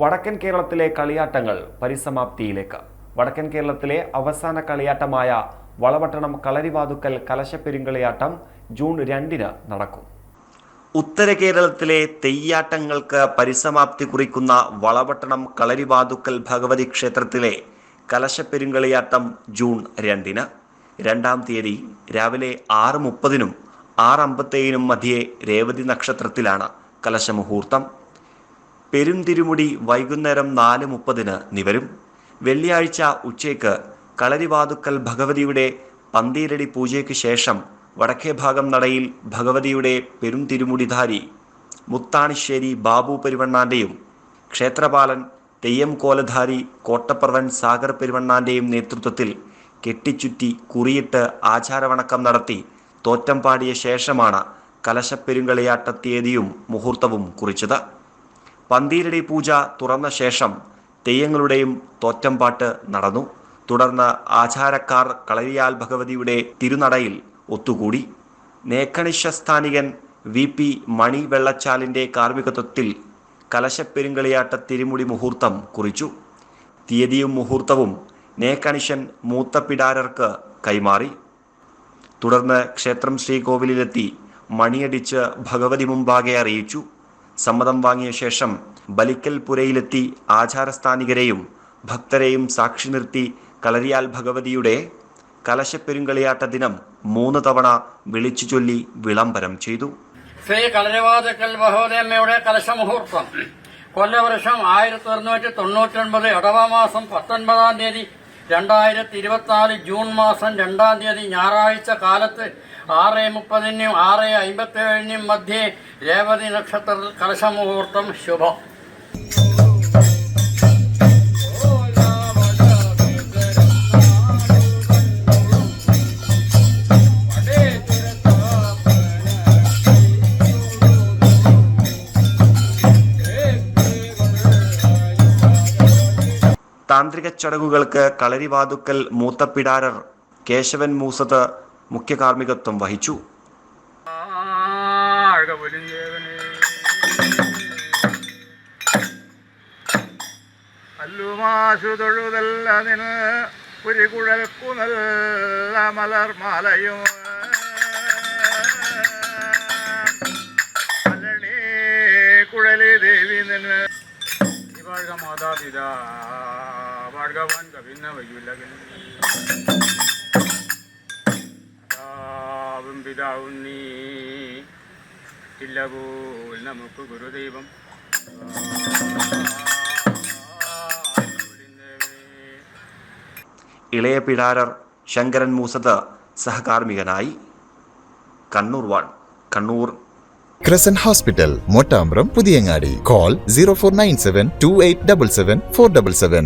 വടക്കൻ കേരളത്തിലെ കളിയാട്ടങ്ങൾ പരിസമാപ്തിയിലേക്ക്. വടക്കൻ കേരളത്തിലെ അവസാന കളിയാട്ടമായ വളപട്ടണം കളരിവാതുക്കൽ കലശപ്പെരുങ്കളിയാട്ടം ജൂൺ രണ്ടിന് നടക്കും. ഉത്തര കേരളത്തിലെ തെയ്യാട്ടങ്ങൾക്ക് പരിസമാപ്തി കുറിക്കുന്ന വളപട്ടണം കളരിവാതുക്കൽ ഭഗവതി ക്ഷേത്രത്തിലെ കലശപ്പെരുങ്കളിയാട്ടം ജൂൺ രണ്ടിന്. രണ്ടാം തീയതി രാവിലെ ആറ് മുപ്പതിനും ആറ് അമ്പത്തേഴിനും മധ്യേ രേവതി നക്ഷത്രത്തിലാണ് കലശമുഹൂർത്തം. പെരുംതിരുമുടി വൈകുന്നേരം നാല് മുപ്പതിന് നിവരും. വെള്ളിയാഴ്ച ഉച്ചയ്ക്ക് കളരിവാതുക്കൽ ഭഗവതിയുടെ പന്തീരടി പൂജയ്ക്ക് ശേഷം വടക്കേ ഭാഗം നടയിൽ ഭഗവതിയുടെ പെരുംതിരുമുടിധാരി മുത്താണിശ്ശേരി ബാബു പെരുവണ്ണാന്റെയും ക്ഷേത്രപാലൻ തെയ്യം കോലധാരി കോട്ടപ്പറവൻ സാഗർ പെരുവണ്ണാന്റെയും നേതൃത്വത്തിൽ കെട്ടിച്ചുറ്റി കുറിയിട്ട് ആചാരവണക്കം നടത്തി തോറ്റം പാടിയ ശേഷമാണ് കലശപ്പെരുങ്കളിയാട്ട തീയതിയും മുഹൂർത്തവും കുറിച്ചത്. പന്തീരടി പൂജ തുറന്ന ശേഷം തെയ്യങ്ങളുടെയും തോറ്റമ്പാട്ട് നടന്നു. തുടർന്ന് ആചാരക്കാർ കളരിയാൽ ഭഗവതിയുടെ തിരുനടയിൽ ഒത്തുകൂടി. നേക്കണിശസ്ഥാനികൻ വി പി മണി വെള്ളച്ചാലിന്റെ കാർമ്മികത്വത്തിൽ കലശപ്പെരുങ്കളിയാട്ട തിരുമുടി മുഹൂർത്തം കുറിച്ചു. തീയതിയും മുഹൂർത്തവും നേക്കണിശൻ മൂത്തപ്പിടാരർക്ക് കൈമാറി. തുടർന്ന് ക്ഷേത്രം ശ്രീകോവിലിലെത്തി മണിയടിച്ച് ഭഗവതി മുമ്പാകെ അറിയിച്ചു. സമ്മതം വാങ്ങിയ ശേഷം ബലിക്കൽ പുരയിലെത്തി ആചാരസ്ഥാനികരെയും ഭക്തരെയും സാക്ഷി നിർത്തി കളരിയാൽ ഭഗവതിയുടെ കലശപ്പെരുങ്കളിയാട്ട ദിനം മൂന്ന് തവണ വിളിച്ചു ചൊല്ലി വിളംബരം ചെയ്തു. ശ്രീ കളരിവാതക്കൽ മഹോദയമ്മയുടെ കലശമുഹൂർത്തം. കൊല്ലവർഷം ആയിരത്തി ഒരുന്നൂറ്റി തൊണ്ണൂറ്റി ഒൻപത് ഇടവമാസം പത്തൊൻപതാം തീയതി രണ്ടായിരത്തി ഇരുപത്തിനാല് ജൂൺ മാസം രണ്ടാം തീയതി ഞായറാഴ്ച കാലത്ത് ആറ് മുപ്പതിനും ആറ് അമ്പത്തേഴിനും മധ്യേ രേവതി നക്ഷത്രത്തിൽ കലശമുഹൂർത്തം ശുഭം. താന്ത്രിക ചടങ്ങുകൾക്ക് കളരിവാതുക്കൽ മൂത്തപ്പിടാരർ കേശവൻ മൂസത്ത് മുഖ്യ കാർമ്മികത്വം വഹിച്ചു. അല്ലുമാശുതൊഴുതല്ലതിൽ ഒരു കുഴൽക്കു നല്ല മലർമാലയും കുഴലേ ദേവി നിന്ന് ഇവാഴ മാതാപിതാ. मार्गवान कभी न പിതാവും നീ. നമുക്ക് ഗുരുദൈവം. ഇളയ പിടാരർ ശങ്കരൻ മൂസത്ത് സഹകാർമികനായി കണ്ണൂർ വാൾ Kannur. Crescent hospital Mottambram Puthiyangadi. Call zero four nine seven two eight double seven four double seven.